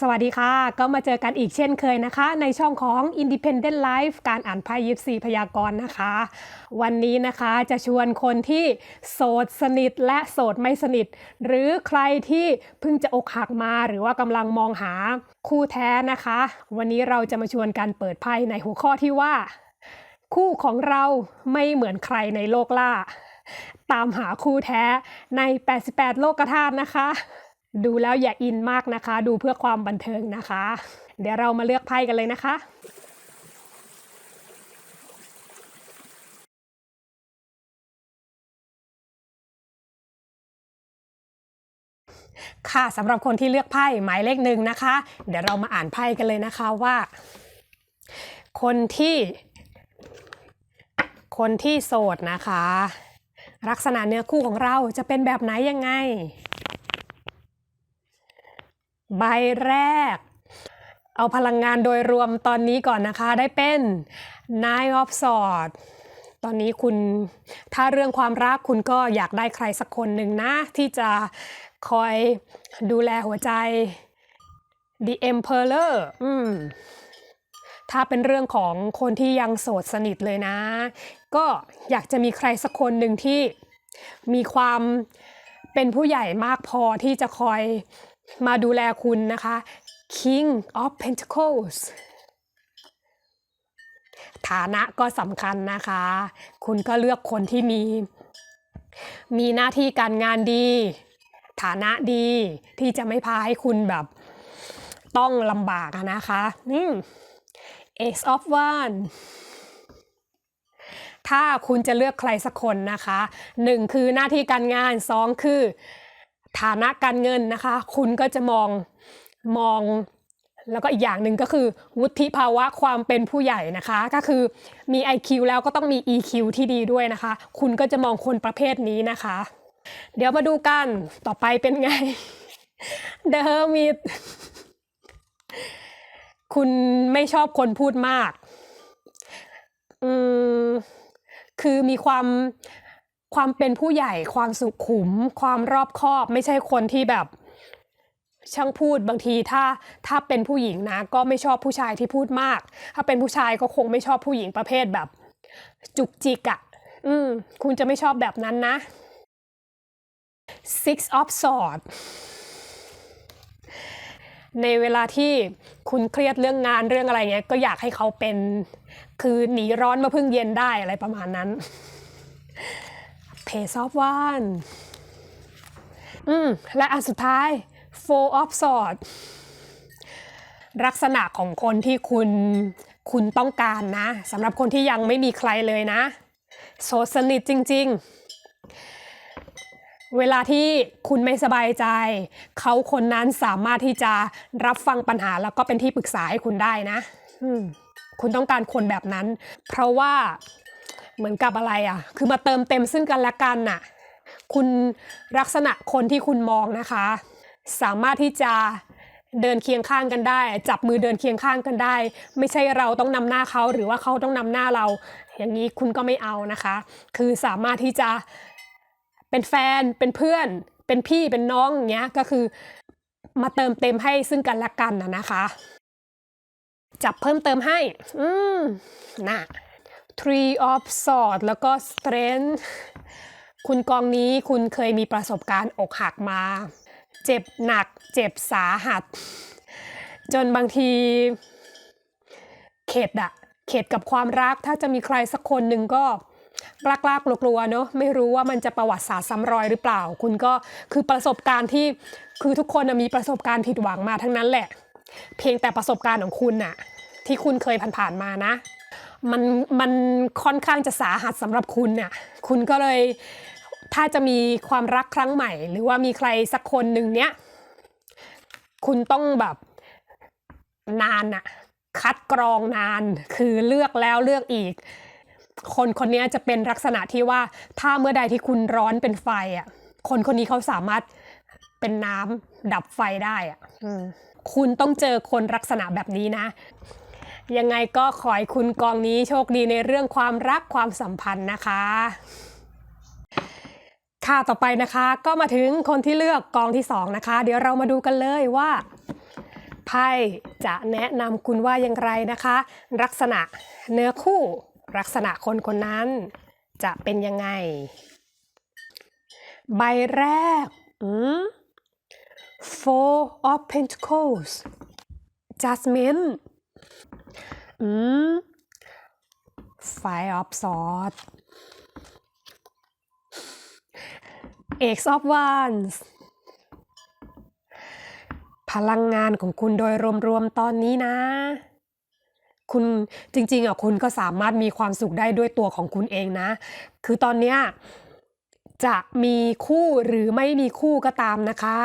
สวัสดีค่ะ ก็มาเจอกันอีกเช่นเคยนะคะ ในช่องของ Independent Life การอ่านไพ่ยิปซีพยากรณ์นะคะ วันนี้นะคะจะชวนคนที่โสดสนิทและโสดไม่สนิท หรือใครที่เพิ่งจะอกหักมาหรือว่ากำลังมองหาคู่แท้นะคะ วันนี้เราจะมาชวนกันเปิดไพ่ในหัวข้อที่ว่า คู่ของเราไม่เหมือนใครในโลกล่า ตามหาคู่แท้ใน 88 โลกธาตุนะคะ ดูแล้วอย่าอินมากนะคะ ดูเพื่อความบันเทิงนะคะ เดี๋ยวเรามาเลือกไพ่กันเลยนะคะ ค่ะสำหรับคนที่เลือกไพ่หมายเลขหนึ่งนะคะ เดี๋ยวเรามาอ่านไพ่กันเลยนะคะว่า คนที่ คนที่โสดนะคะ ลักษณะเนื้อคู่ของเราจะเป็นแบบไหนยังไง ใบแรก เอาพลังงานโดยรวมตอนนี้ก่อนนะคะ ได้เป็น Nine of Swords ตอนนี้คุณถ้าเรื่องความรักคุณก็อยากได้ใครสักคนหนึ่งนะ ที่จะคอยดูแลหัวใจ The Emperor อืมถ้าเป็นเรื่องของคนที่ยังโสดสนิทเลยนะ ก็อยากจะมีใครสักคนหนึ่งที่มีความเป็นผู้ใหญ่มากพอที่จะคอย มาดูแลคุณนะคะ King of Pentacles ฐานะก็สำคัญนะคะ คุณก็เลือกคนที่มี มีหน้าที่การงานดี ฐานะดีที่จะไม่พาให้คุณแบบ ต้องลำบากนะคะอืม Ace of Wands ถ้าคุณจะเลือกใครสักคนนะคะหนึ่งคือหน้าที่การงานสองคือ ฐานะการเงินนะคะ คุณก็จะมองมอง แล้วก็อีกอย่างหนึ่งก็คือวุฒิภาวะความเป็นผู้ใหญ่นะคะ ก็คือมี IQ แล้วก็ต้องมี EQ ที่ดีด้วยนะคะ คุณก็จะมองคนประเภทนี้นะคะ เดี๋ยวมาดูกันต่อไปเป็นไง The Hermit คุณไม่ชอบคนพูดมาก อืม คือมีความ ความเป็นผู้ใหญ่ความสุขุม ความรอบคอบ ไม่ใช่คนที่แบบช่างพูดบางทีถ้าถ้าเป็นผู้หญิงนะ ก็ไม่ชอบผู้ชายที่พูดมาก ถ้าเป็นผู้ชายก็คงไม่ชอบผู้หญิงประเภทแบบ จุกจิกอะ่ะ อืม คุณจะไม่ชอบแบบนั้นนะ Six of Swords ในเวลาที่คุณเครียดเรื่องงานเรื่องอะไรเงี้ยก็อยากให้เขาเป็น คือหนีร้อนมาพึ่งเย็นได้อะไรประมาณนั้น Page of Wands อืม และอันสุดท้าย Four of Swords ลักษณะของคนที่คุณคุณต้องการนะสำหรับคนที่ยังไม่มีใครเลยนะ โสดสนิทจริง ๆ เวลาที่คุณไม่สบายใจ เขาคนนั้นสามารถที่จะรับฟังปัญหาแล้วก็เป็นที่ปรึกษาให้คุณได้นะ คุณต้องการคนแบบนั้น เพราะว่า เหมือนกับอะไรอะ คือมาเติมเต็มซึ่งกันและกันน่ะ คุณลักษณะคนที่คุณมองนะคะ สามารถที่จะเดินเคียงข้างกันได้ จับมือเดินเคียงข้างกันได้ ไม่ใช่เราต้องนำหน้าเขาหรือว่าเขาต้องนำหน้าเรา อย่างนี้คุณก็ไม่เอานะคะ คือสามารถที่จะเป็นแฟนเป็นเพื่อน เป็นพี่เป็นน้องอย่างเงี้ยก็คือมาเติมเต็มให้ซึ่งกันและกันนะนะคะ จับเพิ่มเติมให้ อืมน่ะ Three of Swords แล้วก็ Strength คุณกองนี้คุณเคยมีประสบการณ์อกหักมา เจ็บหนักเจ็บสาหัส จนบางที เข็ดอะเข็ดกับความรักถ้าจะมีใครสักคนหนึ่งก็กล้ากๆกลัวๆเนอะไม่รู้ว่ามันจะประวัติศาสตร์ซ้ำรอยหรือเปล่า คุณก็คือประสบการณ์ที่คือทุกคนมีประสบการณ์ผิดหวังมาทั้งนั้นแหละ เพียงแต่ประสบการณ์ของคุณน่ะที่คุณเคยผ่านๆมานะ มันมันค่อนข้างจะสาหัสสำหรับคุณน่ะคุณก็เลยถ้าจะมีความรักครั้งใหม่ หรือว่ามีใครสักคนหนึ่งเนี้ยคุณต้องแบบนานน่ะคัดกรองนานคือเลือกแล้วเลือกอีก คนคนนี้จะเป็นลักษณะที่ว่าถ้าเมื่อใดที่คุณร้อนเป็นไฟอะคนคนนี้เขาสามารถเป็นน้ำดับไฟได้อะคุณต้องเจอคนลักษณะแบบนี้นะ ยังไงก็ขอให้คุณกองนี้โชคดีในเรื่องความรักความสัมพันธ์นะคะ ค่ะต่อไปนะคะก็มาถึงคนที่เลือกกองที่สองนะคะ เดี๋ยวเรามาดูกันเลยว่าไพ่จะแนะนำคุณว่าอย่างไรนะคะ ลักษณะเนื้อคู่ ลักษณะคนคนนั้นจะเป็นยังไง ใบแรก Four of Pentacles Jasmine อืม Four of Pentacles Jasmine อืม Five of Swords Ace of Wands พลังงานของคุณโดยรวมๆตอนนี้นะ คุณจริงๆอะคุณก็สามารถมีความสุขได้ด้วยตัวของคุณเองนะ คือตอนเนี้ยจะมีคู่หรือไม่มีคู่ก็ตามนะคะ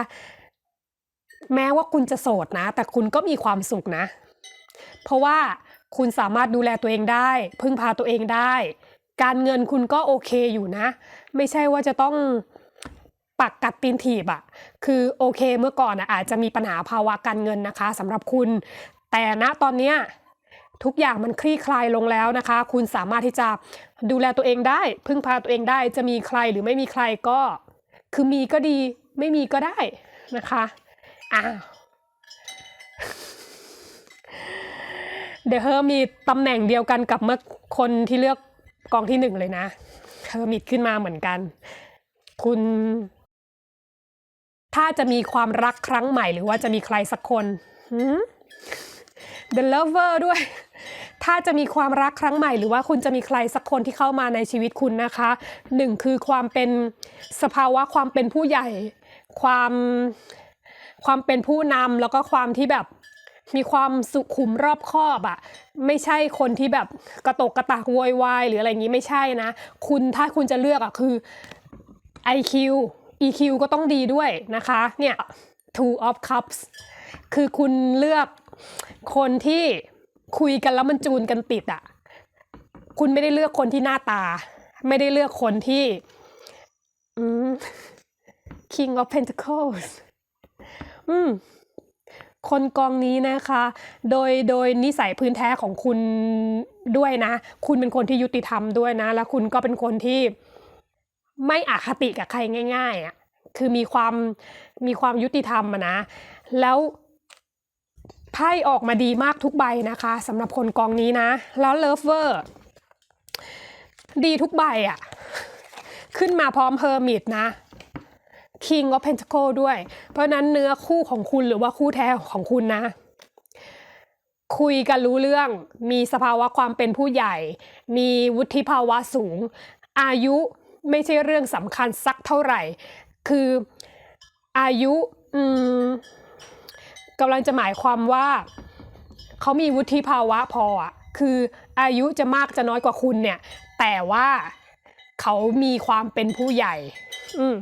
แม้ว่าคุณจะโสดนะ แต่คุณก็มีความสุขนะ เพราะว่า คุณสามารถดูแลตัวเองได้ พึ่งพาตัวเองได้ การเงินคุณก็โอเคอยู่นะ ไม่ใช่ว่าจะต้องปักกัดตีนถีบอะคือโอเคเมื่อก่อนอะอาจจะมีปัญหาภาวะการเงินนะคะสำหรับคุณ แต่ณตอนเนี้ยทุกอย่างมันคลี่คลายลงแล้วนะคะ คุณสามารถที่จะดูแลตัวเองได้ พึ่งพาตัวเองได้ จะมีใครหรือไม่มีใครก็ คือมีก็ดีไม่มีก็ได้นะคะอ้าว เดอะเฮอร์มีตำแหน่งเดียวกันกับเมื่อคนที่เลือกกองที่หนึ่งเลยนะเฮอร์มิตขึ้นมาเหมือนกัน คุณ ถ้าจะมีความรักครั้งใหม่หรือว่าจะมีใครสักคน The Lover ด้วย ถ้าจะมีความรักครั้งใหม่ หรือว่าคุณจะมีใครสักคนที่เข้ามาในชีวิตคุณนะคะหนึ่งคือความเป็นสภาวะความเป็นผู้ใหญ่ ความความเป็นผู้นำแล้วก็ความที่แบบ มีความสุขุมรอบคอบอะไม่ใช่คนที่แบบกระตกกระตากโวยวายหรืออะไรอย่างนี้ไม่ใช่นะ คุณถ้าคุณจะเลือกอะคือ IQ EQ ก็ต้องดีด้วยนะคะ เนี่ย two of cups คือคุณเลือกคนที่คุยกันแล้วมันจูนกันติดอะคุณไม่ได้เลือกคนที่หน้าตา ไม่ได้เลือกคนที่ King of Pentacles อืม คนกองนี้นะคะ โดยโดยนิสัยพื้นแท้ของคุณด้วยนะ คุณเป็นคนที่ยุติธรรมด้วยนะ แล้วคุณก็เป็นคนที่ไม่อคติกับใครง่ายๆอะคือมีความมีความยุติธรรมนะ แล้วไพ่ออกมาดีมากทุกใบนะคะสำหรับคนกองนี้นะ แล้วเลิฟเวอร์ดีทุกใบอะ ขึ้นมาพร้อมเฮอร์มิตนะ King of Pentacle ด้วย เพราะนั้นเนื้อคู่ของคุณหรือว่าคู่แท้ของคุณนะ คุยกันรู้เรื่อง มีสภาวะความเป็นผู้ใหญ่ มีวุฒิภาวะสูง อายุไม่ใช่เรื่องสำคัญสักเท่าไหร่ คืออายุกำลังจะหมายความว่า เขามีวุฒิภาวะพออะคืออายุจะมากจะน้อยกว่าคุณเนี่ย แต่ว่าเขามีความเป็นผู้ใหญ่ อืม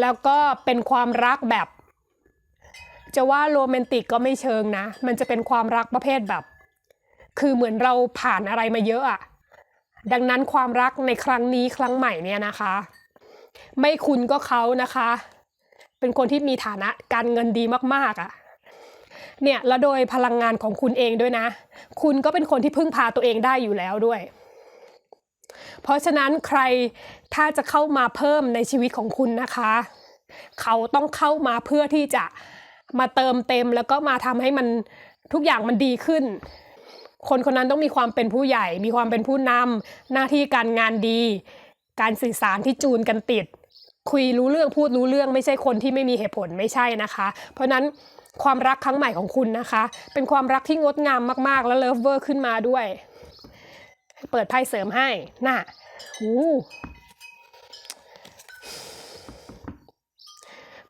แล้วก็เป็นความรักแบบ จะว่าโรแมนติกก็ไม่เชิงนะ มันจะเป็นความรักประเภทแบบ คือเหมือนเราผ่านอะไรมาเยอะอะดังนั้นความรักในครั้งนี้ครั้งใหม่เนี่ยนะคะ ไม่คุณก็เขานะคะ เป็นคนที่มีฐานะการเงินดีมากๆอะ่ะเนี่ยแล้วโดยพลังงานของคุณเองด้วยนะ คุณก็เป็นคนที่พึ่งพาตัวเองได้อยู่แล้วด้วย เพราะฉะนั้นใครถ้าจะเข้ามาเพิ่มในชีวิตของคุณนะคะ เขาต้องเข้ามาเพื่อที่จะมาเติมเต็มแล้วก็มาทำให้มันทุกอย่างมันดีขึ้น คนคนนั้นต้องมีความเป็นผู้ใหญ่ มีความเป็นผู้นำหน้าที่การงานดี การสื่อสารที่จูนกันติด คุยรู้เรื่องพูดรู้เรื่องไม่ใช่คนที่ไม่มีเหตุผลไม่ใช่นะคะ เพราะนั้นความรักครั้งใหม่ของคุณนะคะ เป็นความรักที่งดงามมากๆ แล้วเลิฟเวอร์ขึ้นมาด้วย เปิดไพ่เสริมให้น่ะหู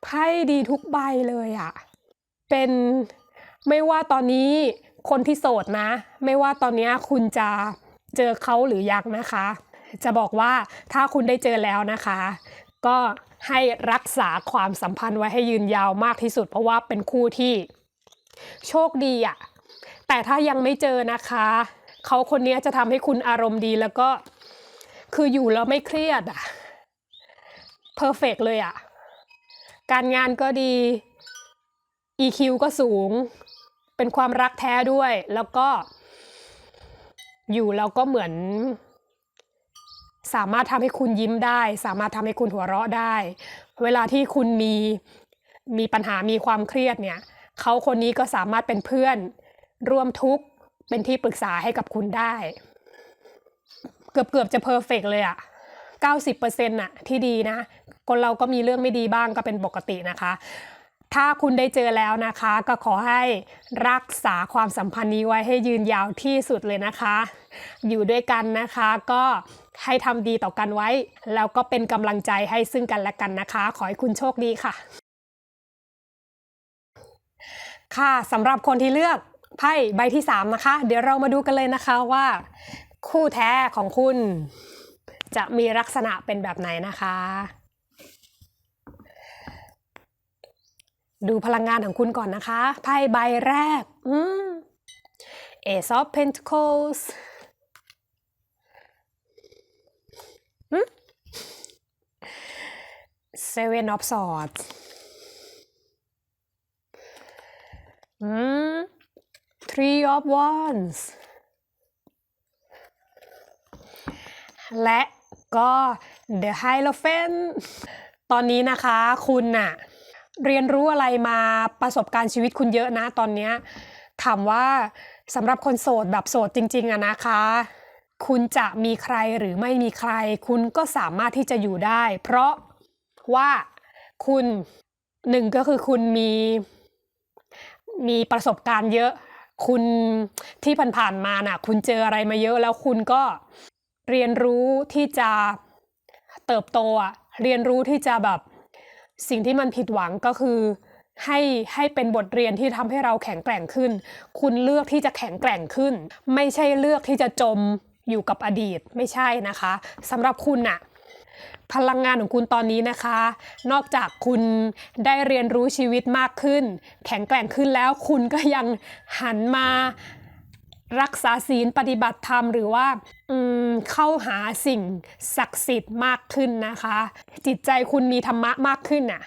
ไพ่ดีทุกใบเลยอะ่ะเป็นไม่ว่าตอนนี้คนที่โสดนะ ไม่ว่าตอนนี้คุณจะเจอเขาหรือยังนะคะ จะบอกว่าถ้าคุณได้เจอแล้วนะคะ ก็ให้รักษาความสัมพันธ์ไว้ให้ยืนยาวมากที่สุด เพราะว่าเป็นคู่ที่โชคดีอะแต่ถ้ายังไม่เจอนะคะ เขาคนนี้จะทำให้คุณอารมณ์ดีแล้วก็ คืออยู่แล้วไม่เครียดอะเพอร์เฟกเลยอะการงานก็ดี EQ ก็สูง เป็นความรักแท้ด้วย แล้วก็ อยู่แล้วก็เหมือน สามารถทำให้คุณยิ้มได้ สามารถทำให้คุณหัวเราะได้ เวลาที่คุณมีมีปัญหามีความเครียดเนี่ย เขาคนนี้ก็สามารถเป็นเพื่อนร่วมทุกข์ เป็นที่ปรึกษาให้กับคุณได้ เกือบเกือบจะเพอร์เฟกเลยอะ90%น่ะที่ดีนะ คนเราก็มีเรื่องไม่ดีบ้างก็เป็นปกตินะคะ ถ้าคุณได้เจอแล้วนะคะ ก็ขอให้รักษาความสัมพันธ์นี้ไว้ให้ยืนยาวที่สุดเลยนะคะ อยู่ด้วยกันนะคะก็ให้ทำดีต่อกันไว้ แล้วก็เป็นกำลังใจให้ซึ่งกันและกันนะคะ ขอให้คุณโชคดีค่ะ ค่ะสำหรับคนที่เลือก ไพ่ใบที่ 3 นะคะ เดี๋ยวเรามาดูกันเลยนะคะว่า คู่แท้ของคุณ จะมีลักษณะเป็นแบบไหนนะคะ ดูพลังงานของคุณก่อนนะคะ ไพ่ใบแรกอืม Ace of Pentacles อืม Seven of Swords อืม Three of Wands และก็ The Hierophant ตอนนี้นะคะคุณน่ะเรียนรู้อะไรมาประสบการณ์ชีวิตคุณเยอะนะตอนเนี้ยถามว่าสำหรับคนโสดแบบโสดจริง ๆอะนะคะ คุณจะมีใครหรือไม่มีใคร คุณก็สามารถที่จะอยู่ได้ เพราะว่าคุณหนึ่งก็คือคุณมีมีประสบการณ์เยอะ คุณที่ผ่านๆมาน่ะ คุณเจออะไรมาเยอะแล้วคุณก็เรียนรู้ที่จะเติบโตอะเรียนรู้ที่จะแบบสิ่งที่มันผิดหวังก็คือให้ให้เป็นบทเรียนที่ทำให้เราแข็งแกร่งขึ้น คุณเลือกที่จะแข็งแกร่งขึ้น ไม่ใช่เลือกที่จะจมอยู่กับอดีตไม่ใช่นะคะสำหรับคุณน่ะ พลังงานของคุณตอนนี้นะคะ นอกจากคุณได้เรียนรู้ชีวิตมากขึ้น แข็งแกร่งขึ้นแล้ว คุณก็ยังหันมารักษาศีลปฏิบัติธรรมหรือว่าเข้าหาสิ่งศักดิ์สิทธิ์มากขึ้นนะคะ จิตใจคุณมีธรรมะมากขึ้นน่ะ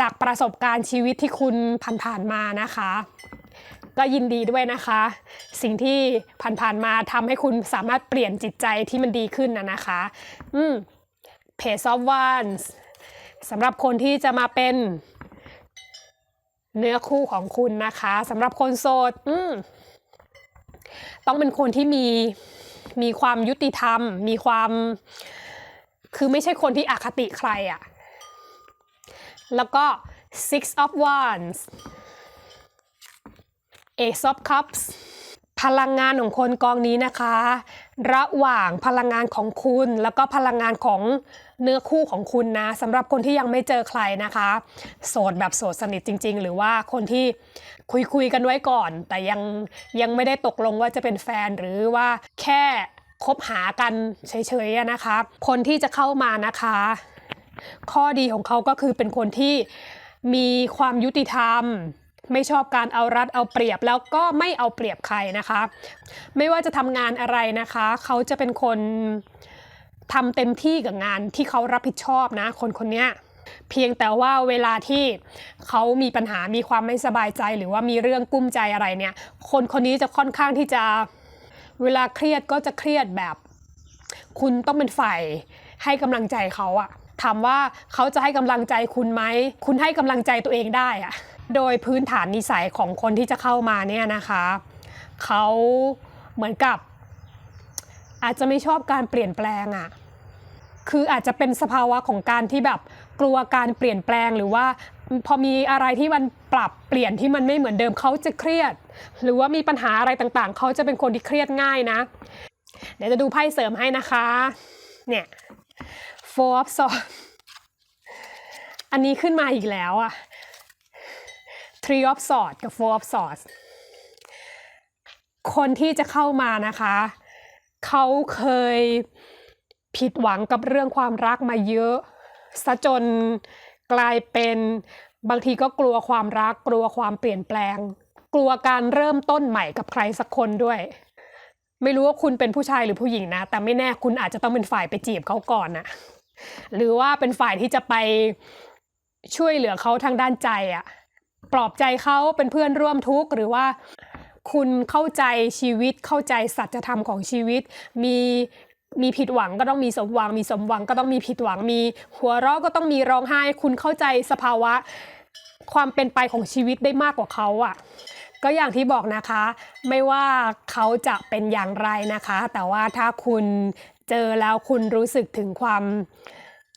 จากประสบการณ์ชีวิตที่คุณผ่านๆมานะคะ ก็ยินดีด้วยนะคะ สิ่งที่ผ่านๆมาทำให้คุณสามารถเปลี่ยนจิตใจที่มันดีขึ้นนะนะคะ อืม Page of Wands สำหรับคนที่จะมาเป็น เนื้อคู่ของคุณนะคะสำหรับคนโสดต้องเป็นคนที่มีมีความยุติธรรม มีความคือไม่ใช่คนที่อคติใครอะ่ะ แล้วก็ six of wands ace of cups พลังงานของคนกองนี้นะคะ ระหว่างพลังงานของคุณ แล้วก็พลังงานของ เนื้อคู่ของคุณนะสำหรับคนที่ยังไม่เจอใครนะคะ โสดแบบโสดสนิทจริง ๆ หรือว่าคนที่คุยคุยๆกันไว้ก่อน แต่ยังยังไม่ได้ตกลงว่าจะเป็นแฟนหรือว่าแค่คบหากันเฉยๆนะคะ คนที่จะเข้ามานะคะ ข้อดีของเขาก็คือเป็นคนที่มีความยุติธรรมไม่ชอบการเอารัดเอาเปรียบแล้วก็ไม่เอาเปรียบใครนะคะ ไม่ว่าจะทำงานอะไรนะคะ เขาจะเป็นคน ทำเต็มที่กับงานที่เขารับผิดชอบนะ คนคนนี้เพียงแต่ว่าเวลาที่เขามีปัญหามีความไม่สบายใจ หรือว่ามีเรื่องกุ้มใจอะไรเนี่ย คนคนนี้จะค่อนข้างที่จะเวลาเครียดก็จะเครียดแบบ คุณต้องเป็นฝ่ายให้กำลังใจเขาอะถามว่าเขาจะให้กำลังใจคุณไหม คุณให้กำลังใจตัวเองได้อะโดยพื้นฐานนิสัยของคนที่จะเข้ามาเนี่ยนะคะ เขาเหมือนกับ อาจจะไม่ชอบการเปลี่ยนแปลงอะ คืออาจจะเป็นสภาวะของการที่แบบกลัวการเปลี่ยนแปลงหรือว่าพอมีอะไรที่มันปรับเปลี่ยนที่มันไม่เหมือนเดิมเขาจะเครียด หรือว่ามีปัญหาอะไรต่างๆ เขาจะเป็นคนที่เครียดง่ายนะ เดี๋ยวจะดูไพ่เสริมให้นะคะ เนี่ย four of swords อันนี้ขึ้นมาอีกแล้วอะ three of swords กับ four of swords คนที่จะเข้ามานะคะ เขาเคย ผิดหวังกับเรื่องความรักมาเยอะซะจนกลายเป็นบางทีก็กลัวความรักกลัวความเปลี่ยนแปลง กลัวการเริ่มต้นใหม่กับใครสักคนด้วย ไม่รู้ว่าคุณเป็นผู้ชายหรือผู้หญิงนะ แต่ไม่แน่คุณอาจจะต้องเป็นฝ่ายไปจีบเขาก่อนนะหรือว่าเป็นฝ่ายที่จะไปช่วยเหลือเขาทางด้านใจอะปลอบใจเขาเป็นเพื่อนร่วมทุกข์หรือว่าคุณเข้าใจชีวิตเข้าใจสัจธรรมของชีวิต มี มีผิดหวังก็ต้องมีสมหวัง มีสมหวังก็ต้องมีผิดหวังมี หัวเราะก็ต้องมีร้องไห้ คุณเข้าใจสภาวะ ความเป็นไปของชีวิตได้มากกว่าเขาอะก็อย่างที่บอกนะคะ ไม่ว่าเขาจะเป็นอย่างไรนะคะ แต่ว่าถ้าคุณเจอแล้วคุณรู้สึกถึงความ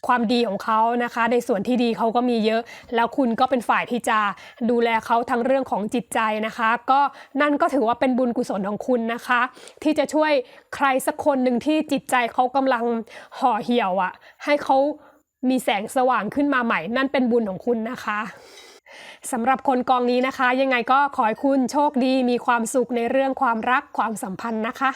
ความดีของเขานะคะ ในส่วนที่ดีเขาก็มีเยอะ แล้วคุณก็เป็นฝ่ายที่จะดูแลเขาทั้งเรื่องของจิตใจนะคะ ก็นั่นก็ถือว่าเป็นบุญกุศลของคุณนะคะ ที่จะช่วยใครสักคนหนึ่งที่จิตใจเขากำลังห่อเหี่ยวอะ่ะ ให้เขามีแสงสว่างขึ้นมาใหม่ นั่นเป็นบุญของคุณนะคะสำหรับคนกองนี้นะคะ ยังไงก็ขอให้คุณโชคดีมีความสุขในเรื่องความรักความสัมพันธ์นะคะ